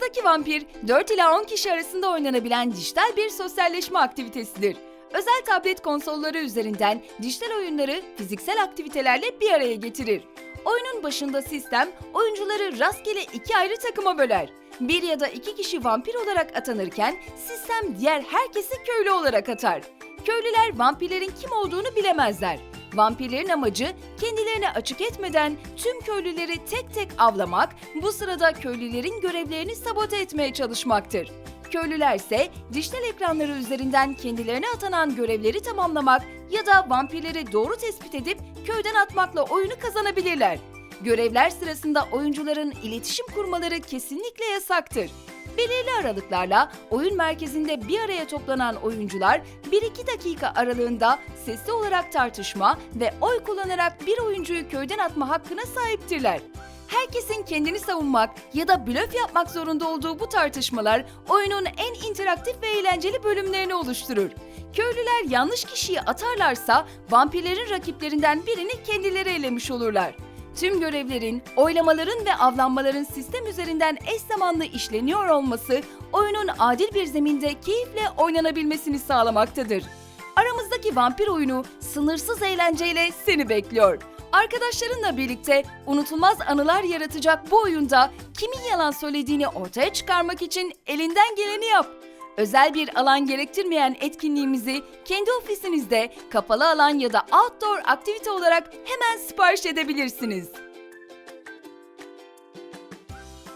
Aramızdaki vampir 4 ila 10 kişi arasında oynanabilen dijital bir sosyalleşme aktivitesidir. Özel tablet konsolları üzerinden dijital oyunları fiziksel aktivitelerle bir araya getirir. Oyunun başında sistem oyuncuları rastgele iki ayrı takıma böler. Bir ya da iki kişi vampir olarak atanırken sistem diğer herkesi köylü olarak atar. Köylüler vampirlerin kim olduğunu bilemezler. Vampirlerin amacı kendilerini açık etmeden tüm köylüleri tek tek avlamak, bu sırada köylülerin görevlerini sabote etmeye çalışmaktır. Köylüler ise dijital ekranları üzerinden kendilerine atanan görevleri tamamlamak ya da vampirleri doğru tespit edip köyden atmakla oyunu kazanabilirler. Görevler sırasında oyuncuların iletişim kurmaları kesinlikle yasaktır. Belirli aralıklarla oyun merkezinde bir araya toplanan oyuncular 1-2 dakika aralığında sesli olarak tartışma ve oy kullanarak bir oyuncuyu köyden atma hakkına sahiptirler. Herkesin kendini savunmak ya da blöf yapmak zorunda olduğu bu tartışmalar oyunun en interaktif ve eğlenceli bölümlerini oluşturur. Köylüler yanlış kişiyi atarlarsa vampirlerin rakiplerinden birini kendileri elemiş olurlar. Tüm görevlerin, oylamaların ve avlanmaların sistem üzerinden eş zamanlı işleniyor olması oyunun adil bir zeminde keyifle oynanabilmesini sağlamaktadır. Aramızdaki vampir oyunu sınırsız eğlenceyle seni bekliyor. Arkadaşlarınla birlikte unutulmaz anılar yaratacak bu oyunda kimin yalan söylediğini ortaya çıkarmak için elinden geleni yap. Özel bir alan gerektirmeyen etkinliğimizi kendi ofisinizde kapalı alan ya da outdoor aktivite olarak hemen sipariş edebilirsiniz.